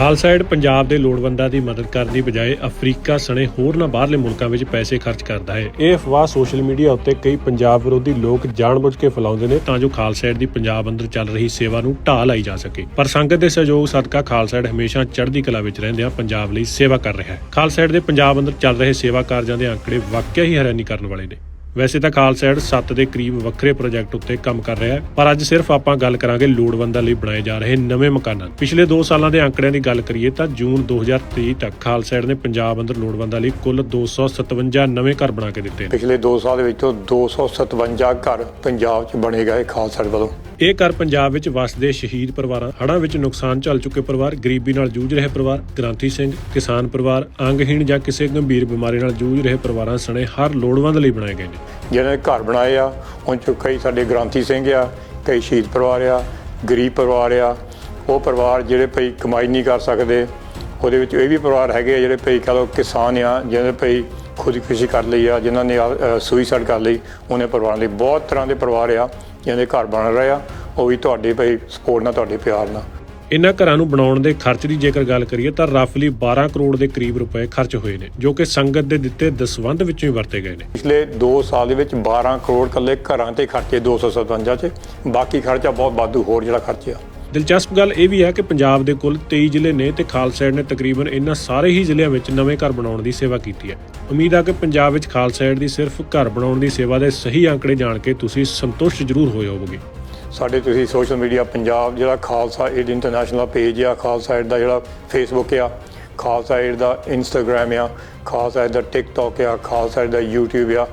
Khalsa aid Punjab ਦੇ ਲੋੜਵੰਦਾਂ ਦੀ ਮਦਦ ਕਰਨ ਦੀ ਬਜਾਏ ਅਫਰੀਕਾ ਸਣੇ ਹੋਰਨਾਂ ਬਾਹਰਲੇ ਮੁਲਕਾਂ ਵਿੱਚ ਪੈਸੇ ਖਰਚ ਕਰਦਾ ਹੈ। ਇਹ ਅਫਵਾਹ ਸੋਸ਼ਲ ਮੀਡੀਆ ਉੱਤੇ ਕਈ ਪੰਜਾਬ ਵਿਰੋਧੀ ਲੋਕ ਜਾਣਬੁੱਝ ਕੇ ਫੈਲਾਉਂਦੇ ਨੇ ਤਾਂ ਜੋ ਖਾਲਸਾ ਏਡ ਦੀ ਪੰਜਾਬ ਅੰਦਰ ਚੱਲ ਰਹੀ ਸੇਵਾ ਨੂੰ ਢਾਹ ਲਾਈ ਜਾ ਸਕੇ। ਪਰ ਸੰਗਤ ਦੇ ਸਹਿਯੋਗ ਸਦਕਾ ਖਾਲਸਾ ਏਡ ਹਮੇਸ਼ਾ ਚੜ੍ਹਦੀ ਕਲਾ ਵਿੱਚ ਰਹਿੰਦਿਆਂ ਪੰਜਾਬ ਲਈ ਸੇਵਾ ਕਰ ਰਿਹਾ ਹੈ। ਖਾਲਸਾ ਏਡ ਦੇ ਪੰਜਾਬ ਅੰਦਰ ਚੱਲ ਰਹੇ ਸੇਵਾ ਕਾਰਜਾਂ ਦੇ ਅੰਕੜੇ ਵਾਕਿਆ ਹੀ ਹੈਰਾਨੀ ਕਰਨ ਵਾਲੇ ਨੇ। ਵੈਸੇ ਤਾਂ ਖਾਲਸਾ ਏਡ 7 ਦੇ ਕਰੀਬ ਵੱਖਰੇ ਪ੍ਰੋਜੈਕਟ ਉੱਤੇ ਕੰਮ ਕਰ ਰਿਹਾ ਹੈ ਪਰ ਅੱਜ ਸਿਰਫ ਆਪਾਂ ਗੱਲ ਕਰਾਂਗੇ ਲੋੜਵੰਦਾਂ ਲਈ ਬਣਾਏ ਜਾ ਰਹੇ ਨਵੇਂ ਮਕਾਨਾਂ। ਪਿਛਲੇ 2 ਸਾਲਾਂ ਦੇ ਅੰਕੜਿਆਂ ਦੀ ਗੱਲ ਕਰੀਏ ਤਾਂ ਜੂਨ 2023 ਤੱਕ ਖਾਲਸਾ ਏਡ ਨੇ ਪੰਜਾਬ ਅੰਦਰ ਲੋੜਵੰਦਾਂ ਲਈ ਕੁੱਲ 257 ਨਵੇਂ ਘਰ ਬਣਾ ਕੇ ਦਿੱਤੇ ਪਿਛਲੇ 2 ਸਾਲ ਦੇ ਵਿੱਚੋਂ 257 ਘਰ ਪੰਜਾਬ 'ਚ ਬਣੇ ਗਏ ਖਾਲਸਾ ਵੱਲੋਂ। ਇਹ ਘਰ ਪੰਜਾਬ ਵਿੱਚ ਵਸਦੇ ਸ਼ਹੀਦ ਪਰਿਵਾਰਾਂ ਹੜ੍ਹਾਂ ਵਿੱਚ ਨੁਕਸਾਨ ਝੱਲ ਚੁੱਕੇ ਪਰਿਵਾਰ ਗਰੀਬੀ ਨਾਲ ਜੂਝ ਰਹੇ ਪਰਿਵਾਰ ਗ੍ਰਾਂਥੀ ਸਿੰਘ ਕਿਸਾਨ ਪਰਿਵਾਰ ਅੰਗਹੀਣ ਜਾਂ ਕਿਸੇ ਗੰਭੀਰ ਬਿਮਾਰੀ ਨਾਲ ਜੂਝ ਰਹੇ ਪਰਿਵਾਰਾਂ ਸਣੇ ਹਰ ਲੋੜਵੰਦ ਲਈ ਬਣਾਏ ਗਏ ਨੇ। ਜਿਹਨਾਂ ਨੇ ਘਰ ਬਣਾਏ ਆ ਉਹਨਾਂ 'ਚੋਂ ਕਈ ਸਾਡੇ ਗ੍ਰਾਂਤੀ ਸਿੰਘ ਆ, ਕਈ ਸ਼ਹੀਦ ਪਰਿਵਾਰ ਆ, ਗਰੀਬ ਪਰਿਵਾਰ ਆ, ਉਹ ਪਰਿਵਾਰ ਜਿਹੜੇ ਭਈ ਕਮਾਈ ਨਹੀਂ ਕਰ ਸਕਦੇ, ਉਹਦੇ ਵਿੱਚ ਇਹ ਵੀ ਪਰਿਵਾਰ ਹੈਗੇ ਆ ਜਿਹੜੇ ਭਈ ਕਹ ਲਓ ਕਿਸਾਨ ਆ, ਜਿਹਨੇ ਭਈ ਖੁਦਕੁਸ਼ੀ ਕਰ ਲਈ ਆ ਜਿਨ੍ਹਾਂ ਨੇ ਸੁਈਸਾਈਡ ਕਰ ਲਈ, ਉਹਨੇ ਪਰਿਵਾਰਾਂ ਲਈ ਬਹੁਤ ਤਰ੍ਹਾਂ ਦੇ ਪਰਿਵਾਰ ਆ ਜਿਹਨਾਂ ਦੇ ਘਰ ਬਣ ਰਹੇ ਆ, ਉਹ ਵੀ ਤੁਹਾਡੇ ਭਈ ਸਪੋਰਟ ਨਾਲ, ਤੁਹਾਡੇ ਪਿਆਰ ਨਾਲ। ਇਨ੍ਹਾਂ ਘਰਾਂ ਨੂੰ ਬਣਾਉਣ ਦੇ ਖਰਚ ਦੀ ਜੇਕਰ ਗੱਲ ਕਰੀਏ ਤਾਂ ਰਫਲੀ 12 ਕਰੋੜ ਦੇ ਕਰੀਬ ਰੁਪਏ ਖਰਚ ਹੋਏ ਨੇ ਜੋ ਕਿ ਸੰਗਤ ਦੇ ਦਿੱਤੇ ਦਸਵੰਧ ਵਿੱਚੋਂ ਹੀ ਵਰਤੇ ਗਏ ਨੇ। ਪਿਛਲੇ 2 ਸਾਲ ਦੇ ਵਿੱਚ 12 ਕਰੋੜ ਕੱਲੇ ਘਰਾਂ ਤੇ ਖਰਚੇ 257 ਚ ਬਾਕੀ ਖਰਚਾ ਬਹੁਤ ਵਾਧੂ ਹੋਰ ਜਿਹੜਾ ਖਰਚਾ ਦਿਲਚਸਪ ਗੱਲ ਇਹ ਵੀ ਹੈ ਕਿ ਪੰਜਾਬ ਦੇ ਕੁੱਲ 23 ਜ਼ਿਲ੍ਹੇ ਨੇ ਤੇ ਖਾਲਸਾ ਏਡ ਨੇ ਤਕਰੀਬਨ ਇਹਨਾਂ ਸਾਰੇ ਹੀ ਜ਼ਿਲ੍ਹਿਆਂ ਵਿੱਚ ਨਵੇਂ ਘਰ ਬਣਾਉਣ ਦੀ ਸੇਵਾ ਕੀਤੀ ਹੈ। ਉਮੀਦ ਹੈ ਕਿ ਪੰਜਾਬ ਵਿੱਚ ਖਾਲਸਾ ਏਡ ਦੀ ਸਿਰਫ ਘਰ ਬਣਾਉਣ ਦੀ ਸੇਵਾ ਦੇ ਸਹੀ ਅੰਕੜੇ ਜਾਣ ਕੇ ਤੁਸੀਂ ਸੰਤੁਸ਼ਟ ਜ਼ਰੂਰ ਹੋਏ ਹੋਵੋਗੇ। ਸਾਡੇ ਤੁਸੀਂ ਸੋਸ਼ਲ ਮੀਡੀਆ ਪੰਜਾਬ ਜਿਹੜਾ ਖਾਲਸਾ ਏਡ ਇੰਟਰਨੈਸ਼ਨਲ ਪੇਜ ਆ, ਖਾਲਸਾ ਏਡ ਦਾ ਜਿਹੜਾ ਫੇਸਬੁੱਕ ਆ, ਖਾਲਸਾ ਏਡ ਦਾ ਇੰਸਟਾਗ੍ਰam ਆ, ਖਾਲਸਾ ਏਡ ਦਾ ਟਿਕਟੌਕ ਆ, ਖਾਲਸਾ ਏਡ ਦਾ YouTube ਆ,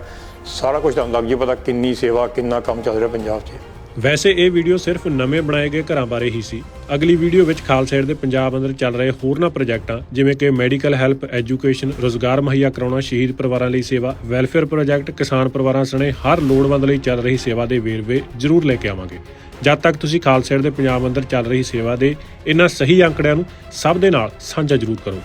ਸਾਰਾ ਕੁਝ ਤੁਹਾਨੂੰ ਲੱਗ ਜੀ ਪਤਾ ਕਿੰਨੀ ਸੇਵਾ, ਕਿੰਨਾ ਕੰਮ ਚੱਲ ਰਿਹਾ ਪੰਜਾਬ 'ਚ। ਵੈਸੇ ਇਹ ਵੀਡੀਓ ਸਿਰਫ ਨਵੇਂ ਬਣਾਏ ਗਏ ਘਰਾਂ ਬਾਰੇ ਹੀ ਸੀ। ਅਗਲੀ ਵੀਡੀਓ ਵਿੱਚ ਖਾਲਸਾ ਦੇ ਪੰਜਾਬ ਅੰਦਰ ਚੱਲ ਰਹੇ ਹੋਰਨਾਂ ਪ੍ਰੋਜੈਕਟਾਂ, ਜਿਵੇਂ ਕਿ ਮੈਡੀਕਲ ਹੈਲਪ, ਐਜੂਕੇਸ਼ਨ, ਰੋਜ਼ਗਾਰ ਮੁਹੱਈਆ ਕਰਾਉਣਾ, ਸ਼ਹੀਦ ਪਰਿਵਾਰਾਂ ਲਈ ਸੇਵਾ, ਵੈਲਫੇਅਰ ਪ੍ਰੋਜੈਕਟ, ਕਿਸਾਨ ਪਰਿਵਾਰਾਂ ਸਣੇ ਹਰ ਲੋੜਵੰਦ ਲਈ ਚੱਲ ਰਹੀ ਸੇਵਾ ਦੇ ਵੇਰਵੇ ਜ਼ਰੂਰ ਲੈ ਕੇ ਆਵਾਂਗੇ। ਜਦ ਤੱਕ ਤੁਸੀਂ ਖਾਲਸਾ ਦੇ ਪੰਜਾਬ ਅੰਦਰ ਚੱਲ ਰਹੀ ਸੇਵਾ ਦੇ ਇਹਨਾਂ ਸਹੀ ਅੰਕੜਿਆਂ ਨੂੰ ਸਭ ਦੇ ਨਾਲ ਸਾਂਝਾ ਜ਼ਰੂਰ ਕਰੋ।